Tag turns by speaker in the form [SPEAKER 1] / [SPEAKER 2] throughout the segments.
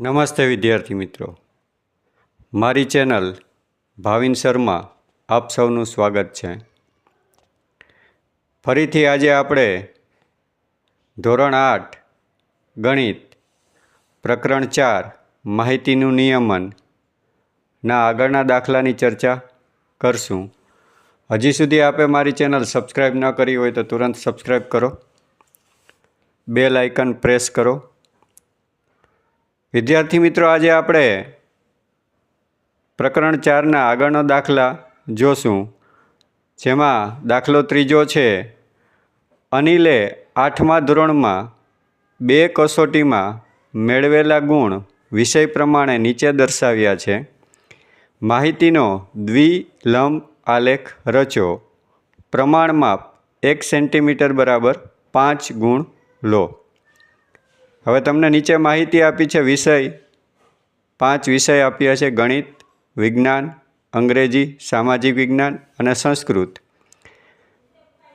[SPEAKER 1] નમસ્તે વિદ્યાર્થી મિત્રો. મારી ચેનલ ભાવિન શર્મા આપ સૌનું સ્વાગત છે. ફરીથી આજે આપણે ધોરણ આઠ, ગણિત, પ્રકરણ ચાર, માહિતીનું નિયમન ના આગળના દાખલાની ચર્ચા કરશું. હજી સુધી આપે મારી ચેનલ સબસ્ક્રાઈબ ન કરી હોય તો તુરંત સબસ્ક્રાઈબ કરો. બેલ આઇકન પ્રેસ કરો. વિદ્યાર્થી મિત્રો, આજે આપણે પ્રકરણ ચારના આગળનો દાખલા જોશું. જેમાં દાખલો ત્રીજો છે, અનિલે આઠમા ધોરણમાં બે કસોટીમાં મેળવેલા ગુણ વિષય પ્રમાણે નીચે દર્શાવ્યા છે. માહિતીનો દ્વિલંબ આલેખ રચો પ્રમાણ માપ એક સેન્ટીમીટર બરાબર પાંચ ગુણ લો. હવે તમને નીચે માહિતી આપી છે વિષય. પાંચ વિષય આપ્યા છે ગણિત, વિજ્ઞાન, અંગ્રેજી, સામાજિક વિજ્ઞાન અને સંસ્કૃત.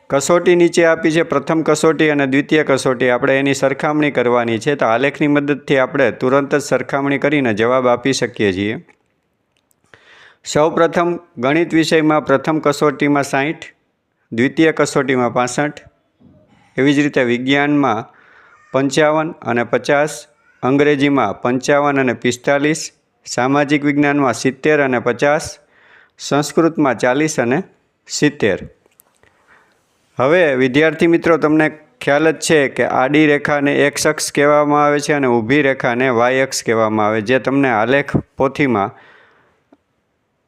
[SPEAKER 1] કસોટી નીચે આપી છે પ્રથમ કસોટી અને દ્વિતીય કસોટી. આપણે એની સરખામણી કરવાની છે તો આલેખની મદદથી આપણે તુરંત જ સરખામણી કરીને જવાબ આપી શકીએ છીએ. સૌ પ્રથમ ગણિત વિષયમાં પ્રથમ કસોટીમાં સાહીઠ દ્વિતીય કસોટીમાં પાસઠ. એવી જ રીતે વિજ્ઞાનમાં પંચાવન અને પચાસ, અંગ્રેજીમાં પંચાવન અને પિસ્તાલીસ, સામાજિક વિજ્ઞાનમાં સિત્તેર અને પચાસ, સંસ્કૃતમાં ચાલીસ અને સિત્તેર. હવે, વિદ્યાર્થી મિત્રો, તમને ખ્યાલ જ છે કે આડી રેખાને એક્સ અક્ષ કહેવામાં આવે છે અને ઊભી રેખાને વાય અક્ષ કહેવામાં આવે જે તમને આલેખ પોથીમાં,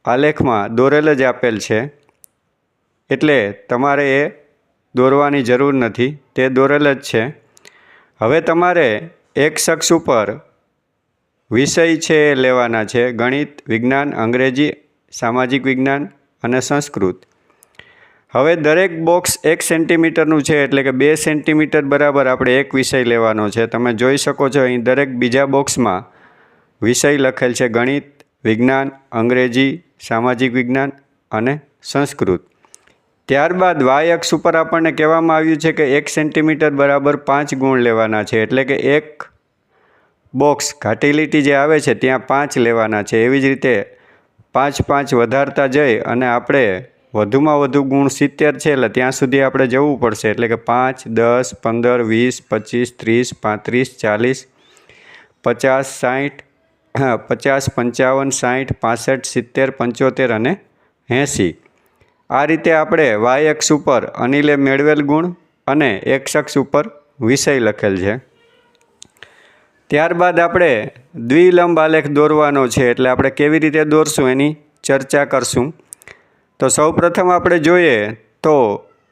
[SPEAKER 1] આલેખમાં દોરેલ જ આપેલ છે. એટલે તમારે એ દોરવાની જરૂર નથી. તે દોરેલ જ છે. હવે તમારે એક શખ્સ ઉપર વિષય છે લેવાના છે, ગણિત વિજ્ઞાન, અંગ્રેજી, સામાજિક વિજ્ઞાન અને સંસ્કૃત. હવે દરેક બોક્સ એક સેન્ટીમીટરનું છે એટલે કે બે સેન્ટીમીટર બરાબર આપણે એક વિષય લેવાનો છે. તમે જોઈ શકો છો અહીં દરેક બીજા બોક્સમાં વિષય લખેલ છે ગણિત, વિજ્ઞાન, અંગ્રેજી, સામાજિક વિજ્ઞાન અને સંસ્કૃત. ત્યારબાદ વાય અક્ષ ઉપર આપણને કહેવામાં આવ્યું છે કે એક સેન્ટીમીટર બરાબર પાંચ ગુણ લેવાના છે, એટલે કે એક બોક્સ ઘાટી લીટી જે આવે છે ત્યાં પાંચ લેવાના છે. એવી જ રીતે પાંચ પાંચ વધારતા જઈ અને આપણે વધુમાં વધુ ગુણ સિત્તેર છે એટલે ત્યાં સુધી આપણે જવું પડશે. એટલે કે પાંચ, દસ, પંદર, વીસ, પચીસ, ત્રીસ, પાંત્રીસ, ચાલીસ, પચાસ સાઠ પચાસ, પંચાવન સાઠ પાસઠ, સિત્તેર, પંચોતેર અને એંસી. આ રીતે આપણે વાય એક્સ ઉપર અનિલે મેળવેલ ગુણ અને એક્સ અક્ષ ઉપર વિષય લખેલ છે. ત્યારબાદ આપણે દ્વિલંબ આલેખ દોરવાનો છે એટલે આપણે કેવી રીતે દોરશું એની ચર્ચા કરશું. તો સૌ પ્રથમ આપણે જોઈએ તો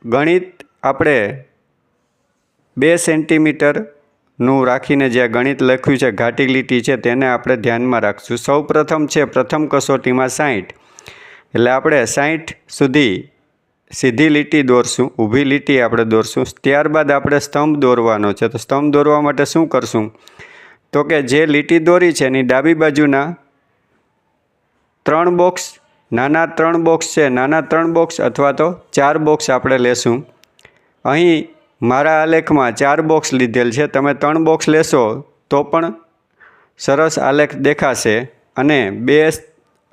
[SPEAKER 1] ગણિત આપણે બે સેન્ટીમીટરનું રાખીને જે ગણિત લખ્યું છે ઘાટી લીટી છે, તેને આપણે ધ્યાનમાં રાખશું. સૌ પ્રથમ છે, પ્રથમ કસોટીમાં સાઠ એટલે આપણે સાઠ સુધી સીધી લીટી દોરશું, ઊભી લીટી આપણે દોરશું. ત્યારબાદ આપણે સ્તંભ દોરવાનો છે. તો સ્તંભ દોરવા માટે શું કરશું? તો કે જે લીટી દોરી છે એની ડાબી બાજુના ત્રણ બોક્સ, નાના ત્રણ બોક્સ છે, નાના ત્રણ બોક્સ અથવા તો ચાર બોક્સ આપણે લેશું. અહીં મારા આલેખમાં ચાર બોક્સ લીધેલ છે. તમે ત્રણ બોક્સ લેશો તો પણ સરસ આલેખ દેખાશે અને બે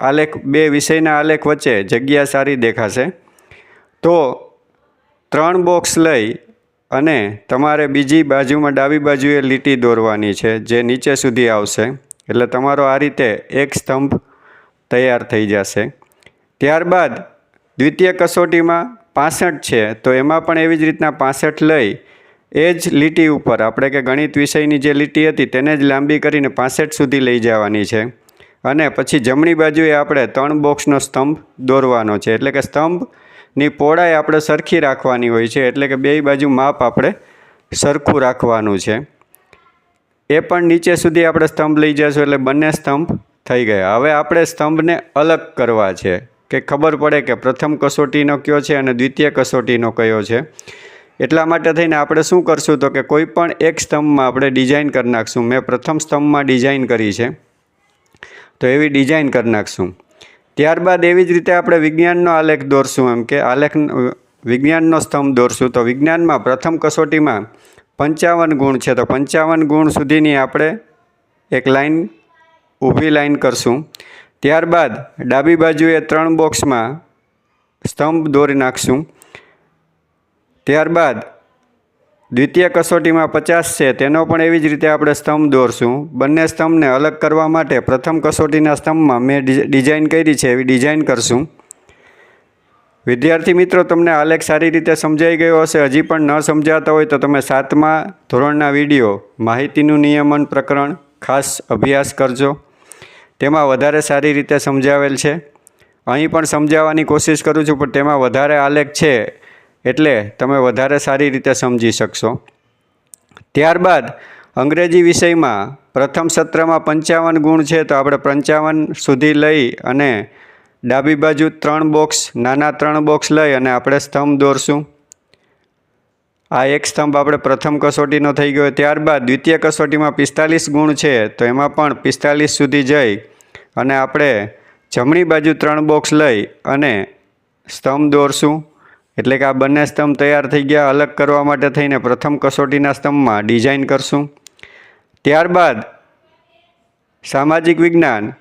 [SPEAKER 1] આલેખ બે વિષયના આલેખ વચ્ચે જગ્યા સારી દેખાશે. તો ત્રણ બોક્સ લઈ અને તમારે બીજી બાજુમાં ડાબી બાજુએ લીટી દોરવાની છે, જે નીચે સુધી આવશે. એટલે તમારો આ રીતે એક સ્તંભ તૈયાર થઈ જશે. ત્યારબાદ દ્વિતીય કસોટીમાં પાસઠ છે, તો એમાં પણ એવી જ રીતના પાસઠ લઈ એ જ લીટી ઉપર, આપણે કે ગણિત વિષયની જે લીટી હતી, તેને જ લાંબી કરીને પાસઠ સુધી લઈ જવાની છે. અને પછી જમણી બાજુએ આપણે ત્રણ બોક્સનો સ્તંભ દોરવાનો છે. એટલે કે સ્તંભની પહોળાઈ આપણે સરખી રાખવાની હોય છે. એટલે કે બે બાજુ માપ આપણે સરખું રાખવાનું છે. એ પણ નીચે સુધી આપણે સ્તંભ લઈ જઈશું એટલે બંને સ્તંભ થઈ ગયા. હવે આપણે સ્તંભને અલગ કરવા છે. કે ખબર પડે કે પ્રથમ કસોટીનો કયો છે અને દ્વિતીય કસોટીનો કયો છે. એટલા માટે થઈને આપણે શું કરશું તો કે કોઈ પણ એક સ્તંભમાં આપણે ડિઝાઇન કરી નાખશું. મેં પ્રથમ સ્તંભમાં ડિઝાઇન કરી છે. તો એવી ડિઝાઇન કરી નાખશું. ત્યારબાદ એવી જ રીતે આપણે વિજ્ઞાનનો આલેખ દોરશું એમ કે આલેખ વિજ્ઞાનનો સ્તંભ દોરશું. તો વિજ્ઞાનમાં પ્રથમ કસોટીમાં પંચાવન ગુણ છે. તો પંચાવન ગુણ સુધીની આપણે એક લાઈન ઊભી લાઈન કરશું. ત્યારબાદ ડાબી બાજુએ ત્રણ બોક્સમાં સ્તંભ દોરી નાખશું. ત્યારબાદ દ્વિતીય કસોટીમાં પચાસ છે. તેનો પણ એવી જ રીતે આપણે સ્તંભ દોરશું. બંને સ્તંભને અલગ કરવા માટે પ્રથમ કસોટીના સ્તંભમાં મેં ડિઝાઇન કરી છે. એવી ડિઝાઇન કરશું. વિદ્યાર્થી મિત્રો, તમને આલેખ સારી રીતે સમજાઈ ગયો હશે. હજી પણ ન સમજાતા હોય તો તમે સાતમા ધોરણના વીડિયો, માહિતીનું નિયમન પ્રકરણ, ખાસ અભ્યાસ કરજો. તેમાં વધારે સારી રીતે સમજાવેલ છે. અહીં પણ સમજાવવાની કોશિશ કરું છું, પણ તેમાં વધારે આલેખ છે. એટલે તમે વધારે સારી રીતે સમજી શકશો. ત્યારબાદ અંગ્રેજી વિષયમાં પ્રથમ સત્રમાં પંચાવન ગુણ છે તો આપણે પંચાવન સુધી લઈ અને ડાબી બાજુ ત્રણ બોક્સ, નાના ત્રણ બોક્સ લઈ અને આપણે સ્તંભ દોરશું. આ એક સ્તંભ આપણે પ્રથમ કસોટીનો થઈ ગયો. ત્યારબાદ દ્વિતીય કસોટીમાં પિસ્તાલીસ ગુણ છે તો એમાં પણ પિસ્તાલીસ સુધી જઈ અને આપણે જમણી બાજુ ત્રણ બોક્સ લઈ અને સ્તંભ દોરશું. એટલે કે આ બંને સ્તંભ તૈયાર થઈ ગયા અલગ કરવા માટે થઈને પ્રથમ કસોટીના સ્તંભમાં ડિઝાઇન કરશું. ત્યારબાદ સામાજિક વિજ્ઞાન,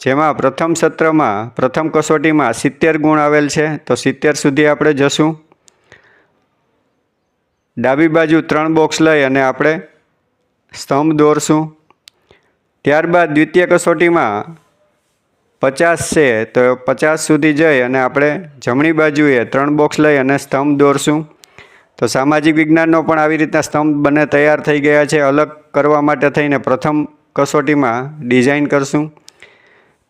[SPEAKER 1] જેમાં પ્રથમ સત્રમાં, પ્રથમ કસોટીમાં સિત્તેર ગુણ આવેલ છે, તો સિત્તેર સુધી આપણે જશું. ડાબી બાજુ ત્રણ બોક્સ લઈ અને આપણે સ્તંભ દોરશું. ત્યારબાદ દ્વિતીય કસોટીમાં પચાસ છે, તો પચાસ સુધી જઈ અને આપણે જમણી બાજુએ ત્રણ બોક્સ લઈ અને સ્તંભ દોરશું. તો સામાજિક વિજ્ઞાનનો પણ આવી રીતના સ્તંભ બંને તૈયાર થઈ ગયા છે, અલગ કરવા માટે થઈને પ્રથમ કસોટીમાં ડિઝાઇન કરશું.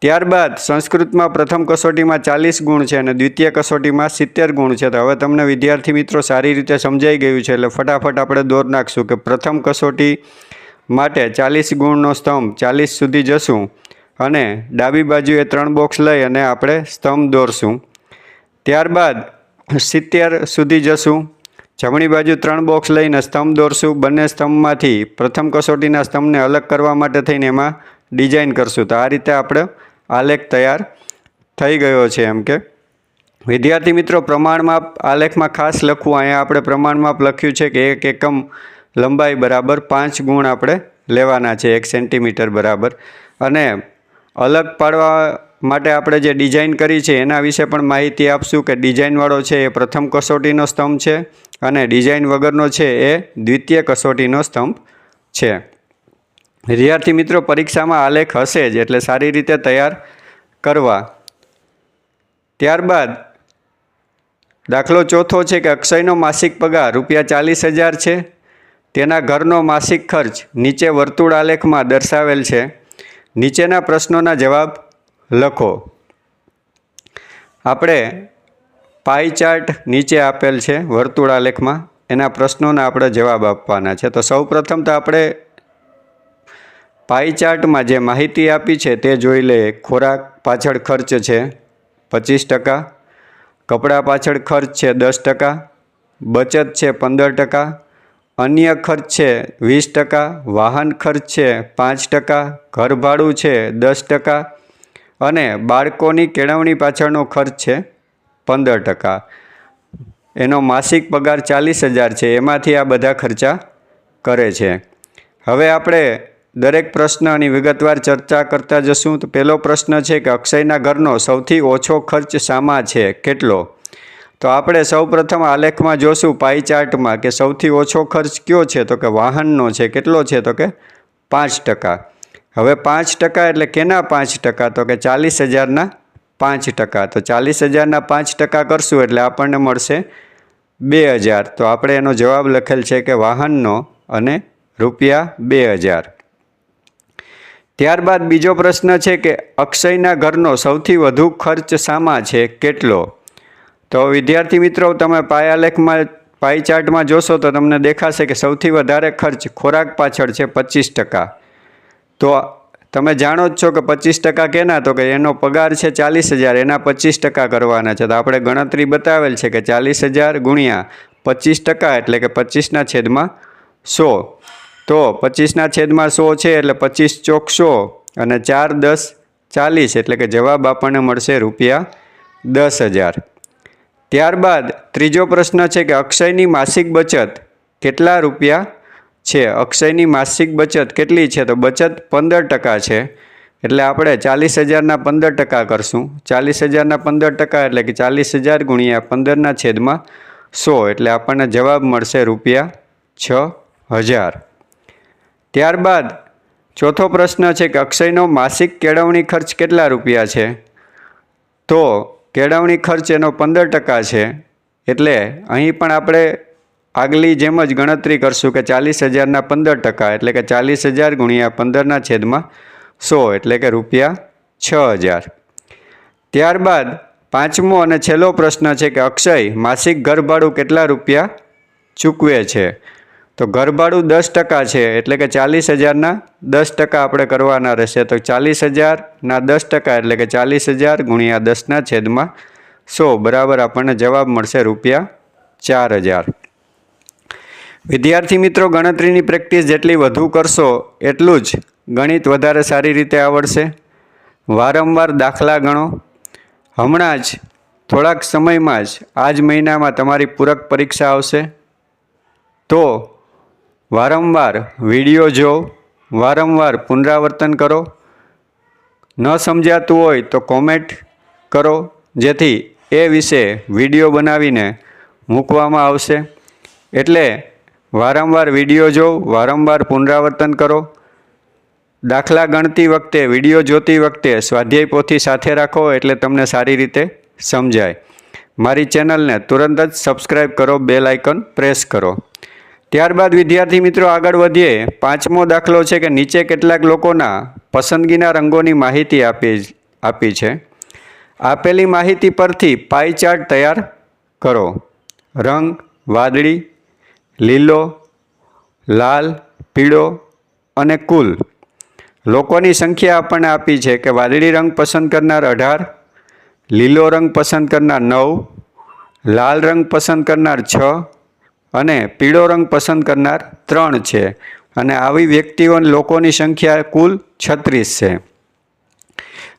[SPEAKER 1] ત્યારબાદ સંસ્કૃતમાં પ્રથમ કસોટીમાં ચાલીસ ગુણ છે અને દ્વિતીય કસોટીમાં સિત્તેર ગુણ છે. તો હવે તમને વિદ્યાર્થી મિત્રો સારી રીતે સમજાઈ ગયું છે, એટલે ફટાફટ આપણે દોર નાખશું કે પ્રથમ કસોટી માટે ચાલીસ ગુણનો સ્તંભ ચાલીસ સુધી જશું. અને ડાબી બાજુએ ત્રણ બોક્સ લઈ અને આપણે સ્તંભ દોરશું. ત્યારબાદ સિત્તેર સુધી જશું. જમણી બાજુ ત્રણ બોક્સ લઈને સ્તંભ દોરશું. બંને સ્તંભમાંથી પ્રથમ કસોટીના સ્તંભને અલગ કરવા માટે થઈને એમાં ડિઝાઇન કરશું. તો આ રીતે આપણે આલેખ તૈયાર થઈ ગયો છે એમ કે. વિદ્યાર્થી મિત્રો પ્રમાણમાપ આલેખમાં ખાસ લખવું, અહીંયા આપણે પ્રમાણમાપ લખ્યું છે કે એક એકમ લંબાઈ બરાબર પાંચ ગુણ આપણે લેવાના છે, એક સેન્ટીમીટર બરાબર. અને અલગ પાડવા માટે આપણે જે ડિઝાઇન કરી છે, એના વિશે પણ માહિતી આપશું કે ડિઝાઇનવાળો છે એ પ્રથમ કસોટીનો સ્તંભ છે અને ડિઝાઇન વગરનો છે એ દ્વિતીય કસોટીનો સ્તંભ છે. વિદ્યાર્થી મિત્રો, પરીક્ષામાં આલેખ હશે જ, એટલે સારી રીતે તૈયાર કરવા. ત્યારબાદ દાખલો ચોથો છે કે અક્ષયનો માસિક પગાર રૂપિયા ચાલીસ હજાર છે. તેના ઘરનો માસિક ખર્ચ નીચે વર્તુળ આલેખમાં દર્શાવેલ છે. નીચેના પ્રશ્નોના જવાબ લખો. આપણે પાઈ ચાર્ટ નીચે આપેલ છે વર્તુળ આલેખમાં એના પ્રશ્નોના આપણે જવાબ આપવાના છે. તો સૌપ્રથમ તો આપણે પાઈ ચાર્ટમાં જે માહિતી આપી છે તે જોઈ લઈએ. ખોરાક પાછળ ખર્ચ છે પચીસ ટકા, કપડાં પાછળ ખર્ચ છે દસ ટકા, બચત છે પંદર ટકા અન્ય ખર્ચ છે, વીસ ટકા, વાહન ખર્ચ છે, પાંચ ટકા, ઘર ભાડું છે, દસ ટકા અને બાળકોની કેળવણી પાછળનો ખર્ચ છે, પંદર ટકા. એનો માસિક પગાર ચાલીસ હજાર છે, એમાંથી આ બધા ખર્ચા કરે છે. હવે આપણે દરેક પ્રશ્નની વિગતવાર ચર્ચા કરતા જશું. તો પહેલો પ્રશ્ન છે કે અક્ષયના ઘરનો સૌથી ઓછો ખર્ચ સામા છે, કેટલો? તો આપણે સૌપ્રથમ આલેખમાં જોશું પાઈ ચાર્ટમાં કે સૌથી ઓછો ખર્ચ કયો છે? તો કે વાહનનો છે. કેટલો છે? તો કે પાંચ ટકા. હવે પાંચ ટકા એટલે કેના પાંચ ટકા? તો કે ચાલીસ હજારના પાંચ ટકા. તો ચાલીસ હજારના પાંચ ટકા કરશું એટલે આપણને મળશે બે હજાર. તો આપણે એનો જવાબ લખેલ છે કે વાહનનો અને રૂપિયા બે હજાર. ત્યારબાદ બીજો પ્રશ્ન છે કે અક્ષયના ઘરનો સૌથી વધુ ખર્ચ શામાં છે? કેટલો? તો વિદ્યાર્થી મિત્રો, તમે પાયાલેખમાં પાઈ ચાર્ટમાં જોશો તો તમને દેખાશે કે સૌથી વધારે ખર્ચ ખોરાક પાછળ છે પચીસ ટકા. તો તમે જાણો જ છો કે પચીસ ટકા કેના? તો કે એનો પગાર છે ચાલીસ હજાર, એના પચીસ ટકા કરવાના છે. તો આપણે ગણતરી બતાવેલ છે કે ચાલીસ હજાર ગુણ્યા પચીસ ટકા એટલે કે પચીસના છેદમાં સો. તો પચીસના છેદમાં સો છે એટલે પચીસ ચોક સો અને ચાર દસ ચાલીસ એટલે કે જવાબ આપણને મળશે રૂપિયા દસ હજાર. ત્યારબાદ ત્રીજો પ્રશ્ન છે કે અક્ષયની માસિક બચત કેટલા રૂપિયા છે? અક્ષયની માસિક બચત કેટલી છે? તો બચત પંદર ટકા છે. એટલે આપણે ચાલીસ હજારના પંદર ટકા કરશું. ચાલીસ હજારના પંદર ટકા એટલે કે ચાલીસ હજાર ગુણ્યા પંદરના છેદમાં સો એટલે આપણને જવાબ મળશે રૂપિયા છ હજાર. ત્યારબાદ ચોથો પ્રશ્ન છે કે અક્ષયનો માસિક કેળવણી ખર્ચ કેટલા રૂપિયા છે? તો કેળવણી ખર્ચ એનો પંદર ટકા છે, એટલે અહીં પણ આપણે આગલી જેમ જ ગણતરી કરશું કે ચાલીસ હજારના પંદર ટકા, એટલે કે ચાલીસ હજાર ગુણ્યા પંદરના છેદમાં સો, એટલે કે રૂપિયા છ હજાર. ત્યારબાદ પાંચમો અને છેલ્લો પ્રશ્ન છે કે અક્ષય માસિક ઘરભાડું કેટલા રૂપિયા ચૂકવે છે? તો ઘરભાડું દસ ટકા છે, એટલે કે ચાલીસ હજારના દસ ટકા આપણે કરવાના રહેશે. તો ચાલીસ હજારના દસ ટકા એટલે કે ચાલીસ હજાર ગુણ્યા દસના છેદમાં સો, બરાબર આપણને જવાબ મળશે રૂપિયા ચાર હજાર. વિદ્યાર્થી મિત્રો, ગણતરીની પ્રેક્ટિસ જેટલી વધુ કરશો એટલું જ ગણિત વધારે સારી રીતે આવડશે. વારંવાર દાખલા ગણો. હમણાં જ, થોડાક સમયમાં જ આ જ મહિનામાં તમારી પૂરક પરીક્ષા આવશે. તો વારંવાર વીડિયો જો, વારંવાર પુનરાવર્તન કરો. ન સમજાતું હોય તો કોમેન્ટ કરો, જેથી એ વિશે વીડિયો બનાવીને મૂકવામાં આવશે. એટલે વારંવાર વીડિયો જો, વારંવાર પુનરાવર્તન કરો. દાખલા ગણતી વખતે, વીડિયો જોતી વખતે સ્વાધ્યાય પોથી સાથે રાખો એટલે તમને સારી રીતે સમજાય. મારી ચેનલને તુરંત જ સબસ્ક્રાઈબ કરો બેલ આઇકન પ્રેસ કરો. ત્યારબાદ વિદ્યાર્થી મિત્રો આગળ વધીએ. પાંચમો દાખલો છે કે નીચે કેટલાક લોકોના પસંદગીના રંગોની માહિતી આપી આપી છે. આપેલી માહિતી પરથી પાઈ તૈયાર કરો. રંગ વાદળી, લીલો, લાલ, પીળો અને કુલ. લોકોની સંખ્યા આપણને આપી છે કે વાદળી રંગ પસંદ કરનાર અઢાર, લીલો રંગ પસંદ કરનાર નવ, લાલ રંગ પસંદ કરનાર છ અને પીળો રંગ પસંદ કરનાર ત્રણ છે. અને આવી વ્યક્તિઓ લોકોની સંખ્યા કુલ છત્રીસ છે.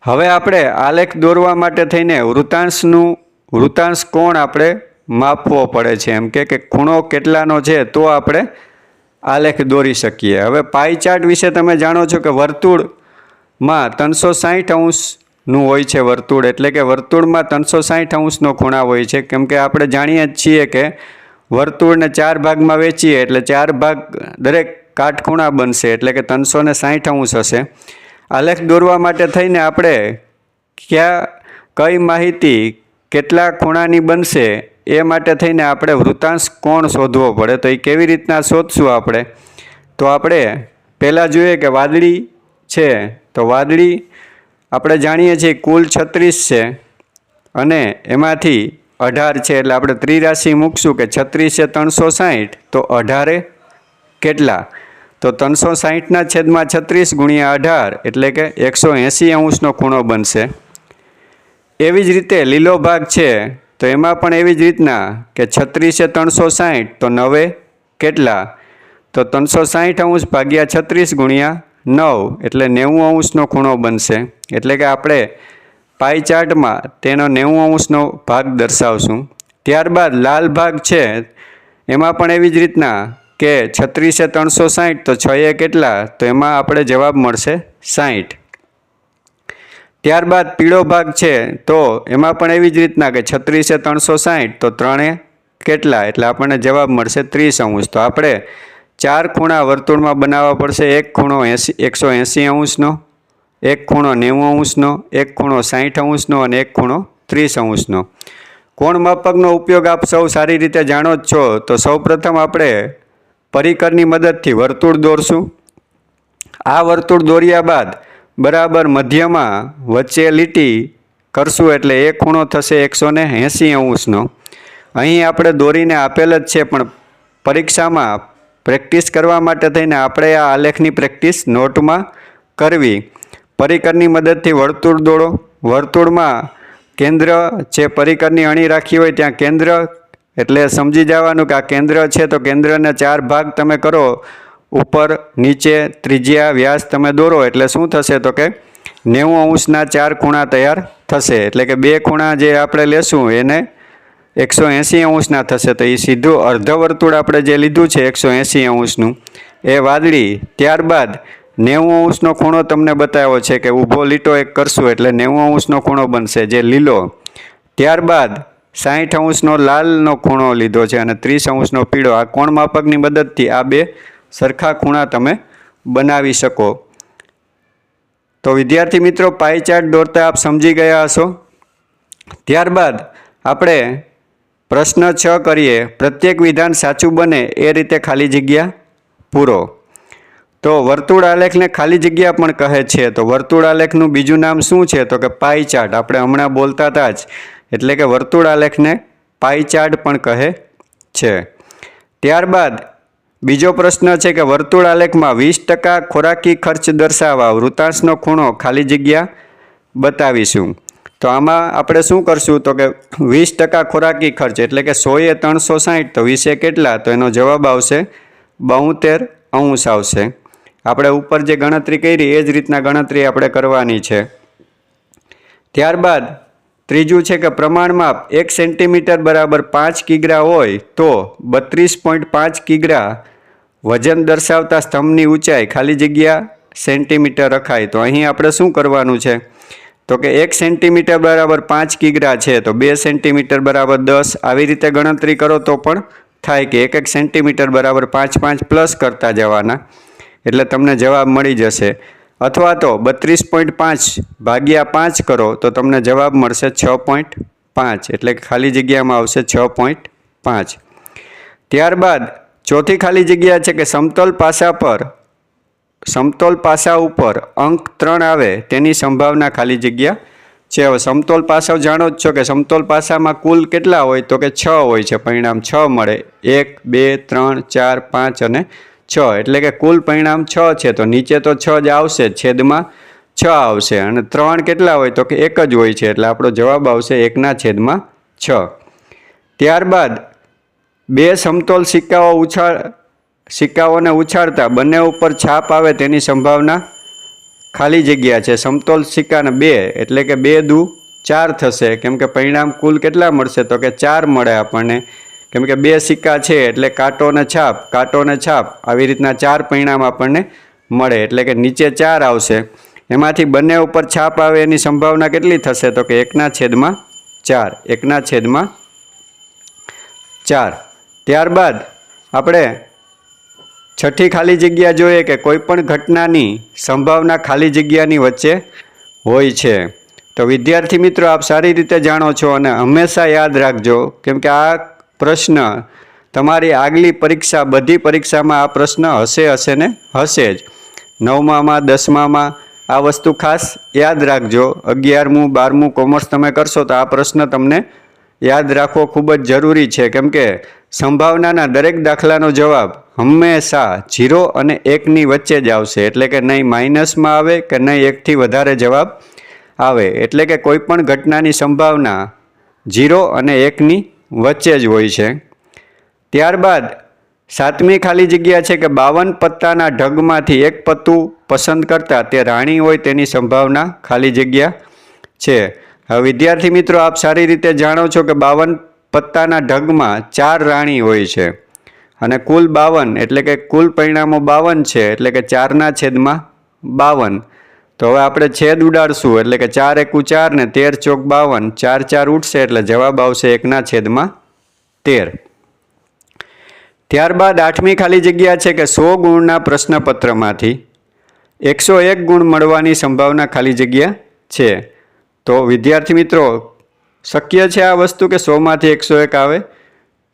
[SPEAKER 1] હવે આપણે આલેખ દોરવા માટે થઈને વૃતાંશનું, વૃતાંશ કોણ આપણે માપવો પડે છે? એમ કે ખૂણો કેટલાનો છે તો આપણે આલેખ દોરી શકીએ. હવે પાઈ ચાર્ટ વિશે તમે જાણો છો કે વર્તુળમાં ત્રણસો સાહીઠ અંશનું હોય છે વર્તુળ. એટલે કે વર્તુળમાં ત્રણસો સાહીઠ અંશનો ખૂણા હોય છે. કેમ કે આપણે જાણીએ જ છીએ કે વર્તુળને ચાર ભાગમાં વેચીએ એટલે ચાર ભાગ દરેક કાટખૂણા બનશે એટલે કે ત્રણસો ને સાહીઠ અંશ હશે. આલેખ દોરવા માટે થઈને આપણે ક્યાં, કઈ માહિતી કેટલા ખૂણાની બનશે એ માટે થઈને આપણે વૃતાંશ કોણ શોધવો પડે? તો એ કેવી રીતના શોધશું આપણે? તો આપણે પહેલાં જોઈએ કે વાદળી છે, તો વાદળી આપણે જાણીએ છીએ કુલ છત્રીસ છે અને એમાંથી અઢાર છે એટલે આપણે ત્રિરાશિ મૂકશું કે છત્રીસે ત્રણસો સાહીઠ. તો અઢારે કેટલા? તો ત્રણસો સાહીઠના છેદમાં છત્રીસ ગુણ્યા અઢાર એટલે કે એકસો એંસી અંશનો ખૂણો બનશે. એવી જ રીતે લીલો ભાગ છે, તો એમાં પણ એવી જ રીતના કે છત્રીસે ત્રણસો સાહીઠ, તો નવે કેટલા? તો ત્રણસો સાહીઠ અંશ ભાગ્યા છત્રીસ ગુણ્યા નવ એટલે નેવું અંશનો ખૂણો બનશે. એટલે કે આપણે પાઈ ચાર્ટમાં તેનો નેવું અંશનો ભાગ દર્શાવશું. ત્યારબાદ લાલ ભાગ છે, એમાં પણ એવી જ રીતના કે છત્રીસે ત્રણસો સાહીઠ, તો છ એ કેટલા? તો એમાં આપણે જવાબ મળશે સાહીઠ. ત્યારબાદ પીળો ભાગ છે, તો એમાં પણ એવી જ રીતના કે છત્રીસે ત્રણસો સાહીઠ, તો ત્રણે કેટલા? એટલે આપણને જવાબ મળશે ત્રીસ અંશ. તો આપણે ચાર ખૂણા વર્તુળમાં બનાવવા પડશે, એક ખૂણો એંસી, એકસો એંસી અંશનો. એક ખૂણો નેવું અંશનો, એક ખૂણો સાહીઠ અંશનો અને એક ખૂણો ત્રીસ અંશનો. કોણ માપકનો ઉપયોગ આપ સૌ સારી રીતે જાણો જ છો, તો સૌપ્રથમ આપણે પરિકરની મદદથી વર્તુળ દોરશું. આ વર્તુળ દોર્યા બાદ બરાબર મધ્યમાં વચ્ચે લીટી કરશું એટલે એ ખૂણો થશે એકસો ને એંસી અંશનો. અહીં આપણે દોરીને આપેલ જ છે, પણ પરીક્ષામાં પ્રેક્ટિસ કરવા માટે થઈને આપણે આ આલેખની પ્રેક્ટિસ નોટમાં કરવી. પરિકરની મદદથી વર્તુળ દોડો વર્તુળમાં કેન્દ્ર જે પરિકરની અણી રાખી હોય ત્યાં કેન્દ્ર, એટલે સમજી જવાનું કે આ કેન્દ્ર છે તો કેન્દ્રના ચાર ભાગ તમે કરો. ઉપર, નીચે, ત્રિજ્યા, વ્યાસ તમે દોરો, એટલે શું થશે તો કે નેવું અંશના ચાર ખૂણા તૈયાર થશે. એટલે કે બે ખૂણા જે આપણે લેશું એને એકસો એંસી અંશના થશે. તો એ સીધું અર્ધવર્તુળ આપણે જે લીધું છે એકસો એંસી અંશનું, એ વાદળી. ત્યારબાદ નેવું અંશનો ખૂણો તમને બતાવ્યો છે કે ઊભો લીટો એક કરશું એટલે નેવું અંશનો ખૂણો બનશે, જે લીલો. ત્યારબાદ સાહીઠ અંશનો લાલનો ખૂણો લીધો છે અને ત્રીસ અંશનો પીળો. આ કોણ માપકની મદદથી આ બે સરખા ખૂણા તમે બનાવી શકો? તો વિદ્યાર્થી મિત્રો પાઈ દોરતા આપ સમજી ગયા હશો. ત્યારબાદ આપણે પ્રશ્ન છ કરીએ. પ્રત્યેક વિધાન સાચું બને એ રીતે ખાલી જગ્યા પૂરો. તો વર્તુળ આલેખને ખાલી જગ્યા પણ કહે છે. તો વર્તુળ આલેખનું બીજું નામ શું છે? તો કે પાઈ ચાર્ટ આપણે હમણાં બોલતા હતા જ. એટલે કે વર્તુળ આલેખને પાઈ પણ કહે છે. ત્યારબાદ બીજો પ્રશ્ન છે કે વર્તુળ આલેખમાં વીસ ટકા ખોરાકી ખર્ચ દર્શાવવા વૃતાંશનો ખૂણો ખાલી જગ્યા બતાવીશું. તો આમાં આપણે શું કરશું? તો કે વીસ ટકા ખોરાકી ખર્ચ. એટલે કે સોએ ત્રણસો સાહીઠ તો વીસે કેટલા? તો એનો જવાબ આવશે બોતેર અંશ આવશે. આપણે ઉપર જે ગણતરી કરી, એ જ રીતના ગણતરી આપણે કરવાની છે. ત્યારબાદ, ત્રીજું છે કે પ્રમાણમાપ, એક સેન્ટીમીટર બરાબર પાંચ કિગ્રા હોય તો બત્રીસ પોઈન્ટ પાંચ કિગ્રા વજન દર્શાવતા સ્તંભની ઊંચાઈ ખાલી જગ્યા સેન્ટીમીટર રખાય. તો અહીં આપણે શું કરવાનું છે? તો કે એક સેન્ટીમીટર બરાબર પાંચ કિગ્રા છે, તો બે સેન્ટીમીટર બરાબર દસ. આવી રીતે ગણતરી કરો તો પણ થાય કે એક એક સેન્ટીમીટર બરાબર પાંચ પાંચ પ્લસ કરતા જવાના. એટલે તમને જવાબ મળી જશે. અથવા તો બત્રીસ પોઈન્ટ પાંચ ભાગ્યા પાંચ કરો તો તમને જવાબ મળશે છ પોઈન્ટ પાંચ. એટલે ખાલી જગ્યામાં આવશે છ પોઈન્ટ પાંચ. ત્યારબાદ ચોથી ખાલી જગ્યા છે કે સમતોલ પાસા પર, સમતોલ પાસા ઉપર અંક ત્રણ આવે તેની સંભાવના ખાલી જગ્યા છે. હવે સમતોલ પાસાઓ જાણો જ છો કે સમતોલ પાસામાં કુલ કેટલા હોય તો કે છ હોય છે. પરિણામ છ મળે. એક, બે, ત્રણ, ચાર, પાંચ અને છ, એટલે કે કુલ પરિણામ છ છે, તો નીચે તો છ જ આવશે, છેદમાં છ આવશે. અને ત્રણ કેટલા હોય તો કે એક જ હોય છે, એટલે આપણો જવાબ આવશે એકના છેદમાં છ. ત્યારબાદ બે સમતોલ સિક્કાઓ ઉછાળ, સિક્કાઓને ઉછાળતા બંને ઉપર છાપ આવે તેની સંભાવના ખાલી જગ્યા છે. સમતોલ સિક્કાને બે, એટલે કે બે દુ ચાર થશે. કેમ કે પરિણામ કુલ કેટલા મળશે તો કે ચાર મળે આપણને. કેમ કે બે સિક્કા છે એટલે કાંટો ને છાપ, કાંટો ને છાપ આવી રીતના ચાર પરિણામ આપણને મળે. એટલે કે નીચે ચાર આવશે. એમાંથી બંને ઉપર છાપ આવે એની સંભાવના કેટલી થશે? તો કે એકના છેદમાં ચાર. એકના છેદમાં ચાર. ત્યારબાદ આપણે છઠ્ઠી ખાલી જગ્યા જોઈએ કે કોઈ પણ ઘટનાની સંભાવના ખાલી જગ્યાની વચ્ચે હોય છે. તો વિદ્યાર્થી મિત્રો, આપ સારી રીતે જાણો છો અને હંમેશા યાદ રાખજો. કેમ કે આ પ્રશ્ન, તમારી આગલી પરીક્ષા, બધી પરીક્ષામાં આ પ્રશ્ન હશે હશે ને? હશે જ. નવમામાં, દસમામાં આ વસ્તુ ખાસ યાદ રાખજો. અગિયારમું, બારમું કોમર્સ તમે કરશો તો આ પ્રશ્ન તમને યાદ રાખવો ખૂબ જ જરૂરી છે. કેમ કે સંભાવનાના દરેક દાખલાનો જવાબ હંમેશા જીરો અને એકની વચ્ચે જ આવશે. એટલે કે નહીં માઇનસમાં આવે કે નહીં એકથી વધારે જવાબ આવે. એટલે કે કોઈપણ ઘટનાની સંભાવના જીરો અને એકની વચ્ચે જ હોય છે. ત્યારબાદ સાતમી ખાલી જગ્યા છે કે બાવન પત્તાના ઢગમાંથી એક પત્તું પસંદ કરતા તે રાણી હોય તેની સંભાવના ખાલી જગ્યા છે. હવે વિદ્યાર્થી મિત્રો, આપ સારી રીતે જાણો છો કે બાવન પત્તાના ઢગમાં ચાર રાણી હોય છે અને કુલ બાવન, એટલે કે કુલ પરિણામો બાવન છે, એટલે કે ચારના છેદમાં બાવન. તો હવે આપણે છેદ ઉડાડશું, એટલે કે ચાર એકુ ચાર ને તેર ચોક બાવન. ચાર ચાર ઉઠશે એટલે જવાબ આવશે એકના છેદમાં તેર. ત્યારબાદ આઠમી ખાલી જગ્યા છે કે સો ગુણના પ્રશ્નપત્રમાંથી એકસો એક ગુણ મળવાની સંભાવના ખાલી જગ્યા છે. તો વિદ્યાર્થી મિત્રો, શક્ય છે આ વસ્તુ કે સોમાંથી એકસો એક આવે?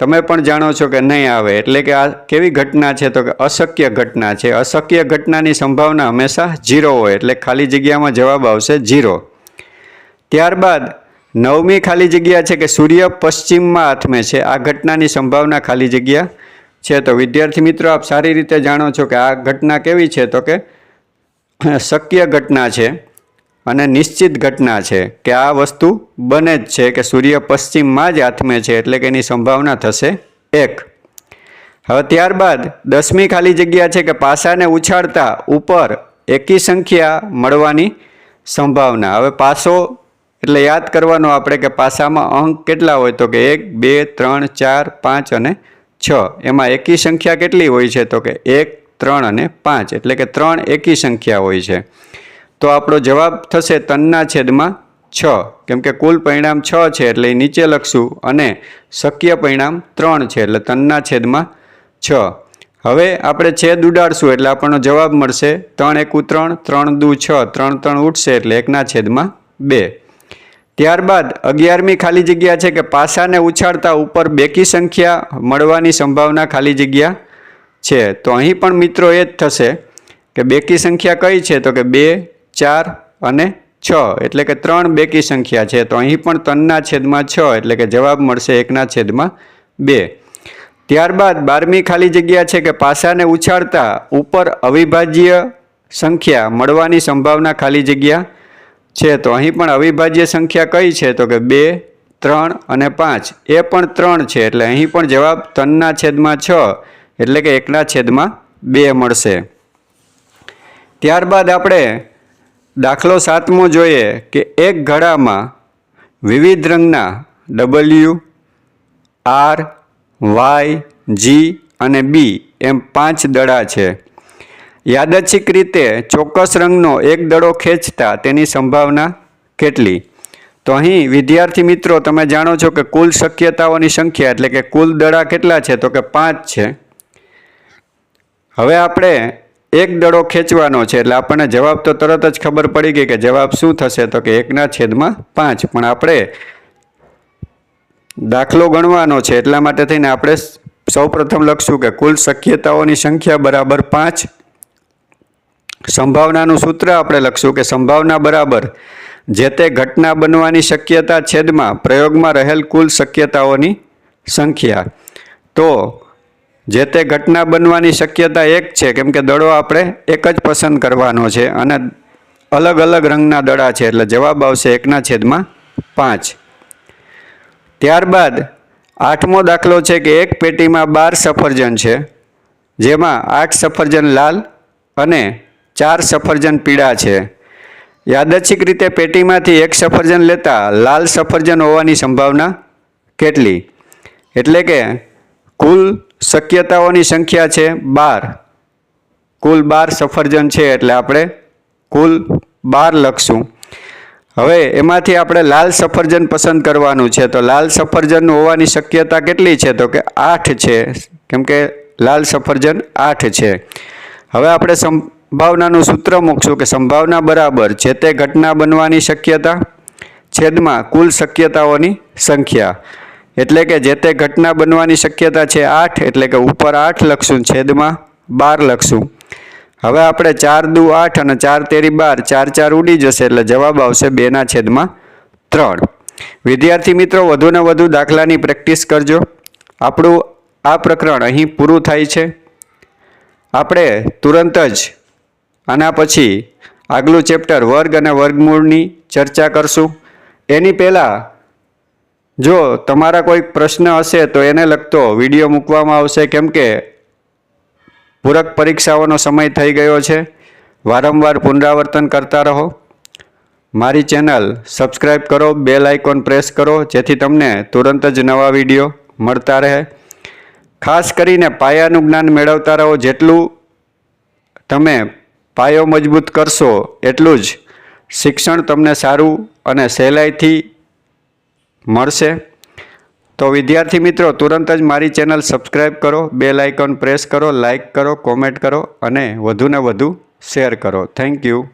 [SPEAKER 1] તમે પણ જાણો છો કે નહીં આવે, એટલે કે આ કેવી ઘટના છે તો કે અશક્ય ઘટના છે. અશક્ય ઘટનાની સંભાવના હંમેશા ઝીરો હોય, એટલે ખાલી જગ્યામાં જવાબ આવશે ઝીરો. ત્યારબાદ, નવમી ખાલી જગ્યા છે કે સૂર્ય પશ્ચિમમાં આથમે છે. આ ઘટનાની સંભાવના ખાલી જગ્યા છે. તો વિદ્યાર્થી મિત્રો, આપ સારી રીતે જાણો છો કે આ ઘટના કેવી છે તો કે શક્ય ઘટના છે. અને નિશ્ચિત ઘટના છે કે આ વસ્તુ બને જ છે કે સૂર્ય પશ્ચિમમાં જ આથમે છે એટલે કે એની સંભાવના થશે એક. હવે ત્યારબાદ દસમી ખાલી જગ્યા છે કે પાસાને ઉછાળતા ઉપર એકી સંખ્યા મળવાની સંભાવના. હવે પાસો, એટલે યાદ કરવાનો આપણે કે પાસામાં અંક કેટલા હોય તો કે એક, બે, ત્રણ, ચાર, પાંચ અને છ. એમાં એકી સંખ્યા કેટલી હોય છે તો કે એક, ત્રણ અને પાંચ. એટલે કે ત્રણ એકી સંખ્યા હોય છે. તો આપણો જવાબ થશે તનના છેદમાં છ. કેમ કે કુલ પરિણામ છ છે એટલે નીચે લખશું અને શક્ય પરિણામ ત્રણ છે એટલે તનના છેદમાં છ. હવે આપણે છેદ ઉડાડશું એટલે આપણને જવાબ મળશે ત્રણ એકુ ત્રણ ત્રણ દુ છ, ત્રણ ત્રણ ઉઠશે એટલે એકના છેદમાં બે. ત્યારબાદ અગિયારમી ખાલી જગ્યા છે કે પાસાને ઉછાળતા ઉપર બેકી સંખ્યા મળવાની સંભાવના ખાલી જગ્યા છે. તો અહીં પણ મિત્રો એ જ થશે કે બેકી સંખ્યા કઈ છે? તો કે બે ચાર અને છ. એટલે કે ત્રણ બેકી સંખ્યા છે. તો અહીં પણ ત્રણના છેદમાં છ, એટલે કે જવાબ મળશે એકના છેદમાં બે. ત્યારબાદ બારમી ખાલી જગ્યા છે કે પાસાને ઉછાળતા ઉપર અવિભાજ્ય સંખ્યા મળવાની સંભાવના ખાલી જગ્યા છે. તો અહીં પણ અવિભાજ્ય સંખ્યા કઈ છે? તો કે બે, ત્રણ અને પાંચ. એ પણ ત્રણ છે. એટલે અહીં પણ જવાબ ત્રણના છેદમાં છ, એટલે કે એકના છેદમાં બે મળશે. ત્યારબાદ આપણે દાખલો સાતમો જોઈએ કે એક ઘડામાં વિવિધ રંગના ડબલ્યુ આર વાય જી અને બી એમ પાંચ દડા છે. યાદચ્છિક રીતે ચોક્કસ રંગનો એક દડો ખેંચતા તેની સંભાવના કેટલી? તો અહીં વિદ્યાર્થી મિત્રો, તમે જાણો છો કે કુલ શક્યતાઓની સંખ્યા એટલે કે કુલ દડા કેટલા છે? તો કે પાંચ છે. હવે આપણે એક દડો ખેંચવાનો છે, એટલે આપણને જવાબ તો તરત જ ખબર પડી ગઈ કે જવાબ શું થશે તો કે એકના છેદમાં પાંચ. પણ આપણે દાખલો ગણવાનો છે, એટલા માટે થઈને આપણે સૌપ્રથમ લખશું કે કુલ શક્યતાઓની સંખ્યા બરાબર પાંચ. સંભાવનાનું સૂત્ર આપણે લખશું કે સંભાવના બરાબર. જે તે ઘટના બનવાની શક્યતા છેદમાં પ્રયોગમાં રહેલ કુલ શક્યતાઓની સંખ્યા. તો જે તે ઘટના બનવાની શક્યતા એક છે, કેમ કે દડો આપણે એક જ પસંદ કરવાનો છે અને અલગ અલગ રંગના દડા છે, એટલે જવાબ આવશે એકના છેદમાં પાંચ. ત્યારબાદ આઠમો દાખલો છે કે એક પેટીમાં બાર સફરજન છે, જેમાં આઠ સફરજન લાલ અને ચાર સફરજન પીળા છે. યાદચ્છિક રીતે પેટીમાંથી એક સફરજન લેતા લાલ સફરજન હોવાની સંભાવના કેટલી? એટલે કે કુલ શક્યતાઓની સંખ્યા છે બાર. કુલ બાર સફરજન છે એટલે આપણે કુલ બાર લખશું. હવે એમાંથી આપણે લાલ સફરજન પસંદ કરવાનું છે. તો લાલ સફરજન હોવાની શક્યતા કેટલી છે? તો કે આઠ છે. કેમ કે લાલ સફરજન આઠ છે. હવે આપણે સંભાવનાનું સૂત્ર મૂકશું કે સંભાવના બરાબર જે તે ઘટના બનવાની શક્યતા, છેદમાં કુલ શક્યતાઓની સંખ્યા. એટલે કે જે તે ઘટના બનવાની શક્યતા છે આઠ, એટલે કે ઉપર આઠ લખશું, છેદમાં બાર લખશું. હવે આપણે ચાર દુ આઠ અને ચાર તેરી બાર, ચાર ચાર ઉડી જશે એટલે જવાબ આવશે બેના છેદમાં ત્રણ. વિદ્યાર્થી મિત્રો, વધુને વધુ દાખલાની પ્રેક્ટિસ કરજો. આપણું આ પ્રકરણ અહીં પૂરું થાય છે. આપણે તુરંત જ આના પછી આગલું ચેપ્ટર વર્ગ અને વર્ગમૂળની ચર્ચા કરશું. એની પહેલાં જો તમારા કોઈક પ્રશ્ન હશે તો એને લગતો વીડિયો મૂકવામાં આવશે કેમ કે પૂરક પરીક્ષાઓનો સમય થઈ ગયો છે. વારંવાર પુનરાવર્તન કરતા રહો. મારી ચેનલ સબસ્ક્રાઈબ કરો, બેલ આઇકોન પ્રેસ કરો, જેથી તમને તુરંત જ નવા વીડિયો મળતા રહે. ખાસ કરીને પાયાનું જ્ઞાન મેળવતા રહો. જેટલું તમે પાયો મજબૂત કરશો, એટલું જ શિક્ષણ તમને સારું અને સહેલાઈથી મળશે. તો વિદ્યાર્થી મિત્રો, તુરંત જ મારી ચેનલ સબસ્ક્રાઈબ કરો બેલ આઇકોન પ્રેસ કરો, લાઇક કરો, કોમેન્ટ કરો અને વધુને વધુ શેર કરો. Thank you.